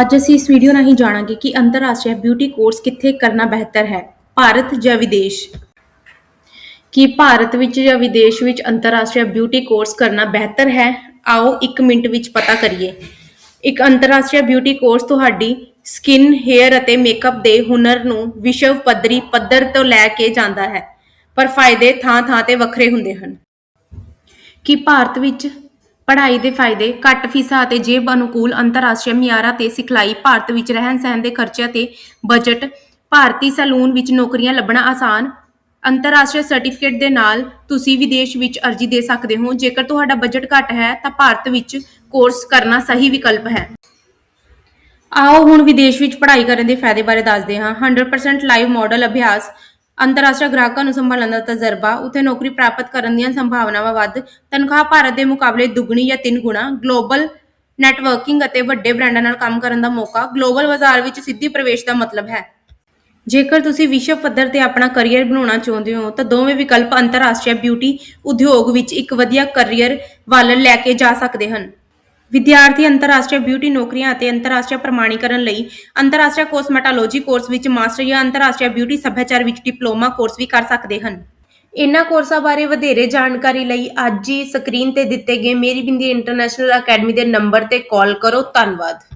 ਅੱਜ ਅਸੀਂ ਇਸ ਵੀਡੀਓ ਰਾਹੀਂ ਜਾਣਾਂਗੇ ਕਿ ਅੰਤਰਰਾਸ਼ਟਰੀ ਬਿਊਟੀ ਕੋਰਸ ਕਿੱਥੇ ਕਰਨਾ ਬਿਹਤਰ ਹੈ। ਭਾਰਤ ਜਾਂ ਵਿਦੇਸ਼? ਕੀ ਭਾਰਤ ਵਿੱਚ ਜਾਂ ਵਿਦੇਸ਼ ਵਿੱਚ ਅੰਤਰਰਾਸ਼ਟਰੀ ਬਿਊਟੀ ਕੋਰਸ ਕਰਨਾ ਬਿਹਤਰ ਹੈ? ਆਓ 1 ਮਿੰਟ ਵਿੱਚ ਪਤਾ ਕਰੀਏ। ਇੱਕ ਅੰਤਰਰਾਸ਼ਟਰੀ ਬਿਊਟੀ ਕੋਰਸ ਤੁਹਾਡੀ ਸਕਿਨ ਹੇਅਰ ਅਤੇ ਮੇਕਅਪ ਦੇ ਹੁਨਰ ਨੂੰ ਵਿਸ਼ਵ ਪੱਧਰੀ ਪੱਧਰ ਤੋਂ ਲੈ ਕੇ ਜਾਂਦਾ ਹੈ, ਪਰ ਫਾਇਦੇ ਥਾਂ-ਥਾਂ ਤੇ ਵੱਖਰੇ ਹੁੰਦੇ ਹਨ। ਕਿ ਭਾਰਤ ਵਿੱਚ ਪੜ੍ਹਾਈ ਦੇ ਫਾਇਦੇ, ਘੱਟ ਫੀਸਾਂ ਅਤੇ ਜੇਬ ਅਨੁਕੂਲ, ਅੰਤਰਰਾਸ਼ਟਰੀ ਮਿਆਰਾਂ ਤੇ ਸਿਖਲਾਈ, ਭਾਰਤ ਵਿੱਚ ਰਹਿਣ ਸਹਿਣ ਦੇ ਖਰਚਿਆਂ ਤੇ ਬਜਟ ਭਾਰਤੀ ਸੈਲੂਨ ਵਿੱਚ ਨੌਕਰੀਆਂ ਲੱਭਣਾ ਆਸਾਨ। ਅੰਤਰਰਾਸ਼ਟਰੀ ਸਰਟੀਫਿਕੇਟ ਦੇ ਨਾਲ ਤੁਸੀਂ ਵਿਦੇਸ਼ ਵਿੱਚ ਅਰਜ਼ੀ ਦੇ ਸਕਦੇ ਹੋ। ਜੇਕਰ ਤੁਹਾਡਾ ਬਜਟ ਘੱਟ ਹੈ, ਤਾਂ ਭਾਰਤ ਵਿੱਚ ਕੋਰਸ ਕਰਨਾ ਸਹੀ ਵਿਕਲਪ ਹੈ। ਆਓ ਹੁਣ ਵਿਦੇਸ਼ ਵਿੱਚ ਪੜ੍ਹਾਈ ਕਰਨ ਦੇ ਫਾਇਦੇ ਬਾਰੇ ਦੱਸਦੇ ਹਾਂ। 100% ਲਾਈਵ ਮਾਡਲ ਅਭਿਆਸ ਅੰਤਰਰਾਸ਼ਟਰੀ ਗ੍ਰਾਹਕਾਂ ਨੂੰ ਸੰਭਾਲਣ ਦਾ ਤਜਰਬਾ, ਉੱਥੇ ਨੌਕਰੀ ਪ੍ਰਾਪਤ ਕਰਨ ਦੀਆਂ ਸੰਭਾਵਨਾਵਾਂ ਵੱਧ। ਤਨਖਾਹ ਭਾਰਤ ਦੇ ਮੁਕਾਬਲੇ ਦੁੱਗਣੀ ਜਾਂ ਤਿੰਨ ਗੁਣਾ। ਗਲੋਬਲ ਨੈਟਵਰਕਿੰਗ ਅਤੇ ਵੱਡੇ ਬ੍ਰਾਂਡਾਂ ਨਾਲ ਕੰਮ ਕਰਨ ਦਾ ਮੌਕਾ। ਗਲੋਬਲ ਬਾਜ਼ਾਰ ਵਿੱਚ ਸਿੱਧੀ ਪ੍ਰਵੇਸ਼ ਦਾ ਮਤਲਬ ਹੈ। ਜੇਕਰ ਤੁਸੀਂ ਵਿਸ਼ਵ ਪੱਧਰ ਤੇ ਆਪਣਾ ਕੈਰੀਅਰ ਬਣਾਉਣਾ ਚਾਹੁੰਦੇ ਹੋ, ਤਾਂ ਦੋਵੇਂ ਵਿਕਲਪ ਅੰਤਰਰਾਸ਼ਟਰੀ ਬਿਊਟੀ ਉਦਯੋਗ ਵਿੱਚ ਇੱਕ ਵਧੀਆ ਕੈਰੀਅਰ ਵੱਲ ਲੈ ਕੇ ਜਾ ਸਕਦੇ ਹਨ। ਵਿਦਿਆਰਥੀ ਅੰਤਰਰਾਸ਼ਟਰੀ ਬਿਊਟੀ ਨੌਕਰੀਆਂ ਅਤੇ ਅੰਤਰਰਾਸ਼ਟਰੀ ਪ੍ਰਮਾਣੀਕਰਨ ਲਈ ਅੰਤਰਰਾਸ਼ਟਰੀ ਕੋਸਮੈਟੋਲੋਜੀ ਕੋਰਸ ਵਿੱਚ ਮਾਸਟਰ ਜਾਂ ਅੰਤਰਰਾਸ਼ਟਰੀ ਬਿਊਟੀ ਸੱਭਿਆਚਾਰ ਵਿੱਚ ਡਿਪਲੋਮਾ ਕੋਰਸ ਵੀ ਕਰ ਸਕਦੇ ਹਨ। ਇਹਨਾਂ ਕੋਰਸਾਂ ਬਾਰੇ ਵਧੇਰੇ ਜਾਣਕਾਰੀ ਲਈ ਅੱਜ ਹੀ ਸਕਰੀਨ ਤੇ ਦਿੱਤੇ ਗਏ ਮੇਰੀ ਬਿੰਦੀ ਇੰਟਰਨੈਸ਼ਨਲ ਅਕੈਡਮੀ ਦੇ ਨੰਬਰ ਤੇ ਕਾਲ ਕਰੋ। ਧੰਨਵਾਦ।